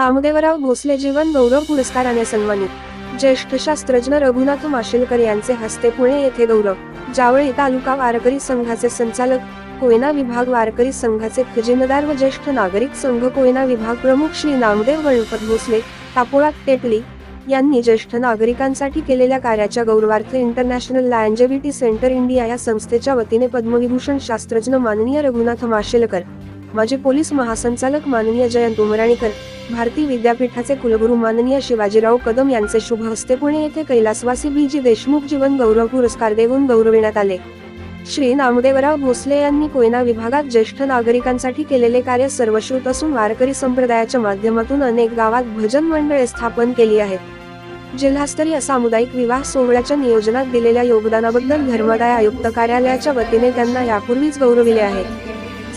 नामदेवराव भोसले जीवन गौरव पुरस्काराने सन्मानित. ज्येष्ठ शास्त्रज्ञ रघुनाथ माशेलकर यांचे हस्ते पुणे येथे गौरव. जावळी तालुका वारकरी संघाचे संचालक कोयना विभाग वारकरी संघाचे खजिनदार व ज्येष्ठ नागरिक संघ कोयना विभाग प्रमुख श्री नामदेव गणपत भोसले तापोळा टेटली यांनी ज्येष्ठ नागरिकांसाठी केलेल्या कार्याच्या गौरवार्थ इंटरनॅशनल लँजेविटी सेंटर इंडिया या संस्थेच्या वतीने पद्मविभूषण शास्त्रज्ञ माननीय रघुनाथ माशेलकर माजी पोलीस महासंचालक माननीय जयंत उमराणीकर भारती विद्यापीठाचे कुलगुरू माननीय शिवाजीराव कदम यांचे शुभ हस्ते पुणे येथे कैलासवासी बी. जी. देशमुख जीवन गौरव पुरस्कार देऊन गौरविण्यात आले. श्री नामदेवराव भोसले यांनी कोयना विभागात ज्येष्ठ नागरिकांसाठी केलेले कार्य सर्वश्रुत असून वारकरी संप्रदायाच्या माध्यमातून अनेक गावात भजन मंडळे स्थापन केली आहेत. जिल्हास्तरीय सामुदायिक विवाह सोहळ्याच्या नियोजनात दिलेल्या योगदानाबद्दल धर्मदाय आयुक्त कार्यालयाच्या वतीने त्यांना यापूर्वीच गौरविले आहे.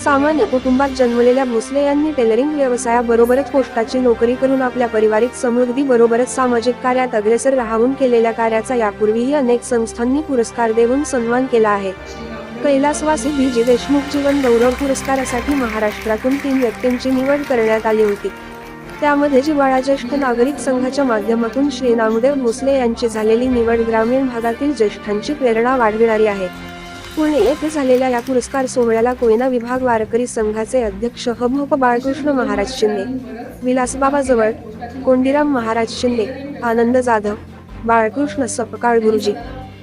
सामान्य कुटुंबात जन्मलेल्या भोसले यांनी टेलरिंग व्यवसायाबरोबरच पोस्टाची नोकरी करून आपल्या पारिवारिक समृद्धी बरोबरच सामाजिक कार्यात अग्रेसर राहून केलेल्या कार्याचा यापूर्वीही अनेक संस्थांनी पुरस्कार देऊन सन्मान केला आहे. कैलासवासी बीजी देशमुख जीवन गौरव पुरस्कारासाठी महाराष्ट्रातून तीन व्यक्तींची निवड करण्यात आली होती. त्यामध्ये जिवाळा ज्येष्ठ नागरिक संघाच्या माध्यमातून श्री नामदेव भोसले यांची झालेली निवड ग्रामीण भागातील ज्येष्ठांची प्रेरणा वाढविणारी आहे. पुणे येथे झालेल्या या पुरस्कार सोहळ्याला कोयना विभाग वारकरी संघाचे अध्यक्ष हभोप बाळकृष्ण महाराज शिंदे विलासबाबा जवळ कोंडीराम महाराज शिंदे आनंद जाधव बाळकृष्ण सपकाळ गुरुजी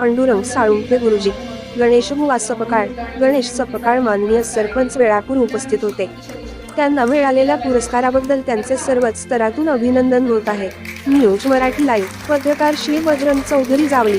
अंडुरंग साळुंखे गुरुजी गणेशबुवा सपकाळ गणेश सपकाळ माननीय सरपंच वेळापूर उपस्थित होते. त्यांना मिळालेल्या पुरस्काराबद्दल त्यांचे सर्वच स्तरातून अभिनंदन होत आहे. न्यूज मराठी लाईव्ह पत्रकार श्री बजरंग चौधरी जावली.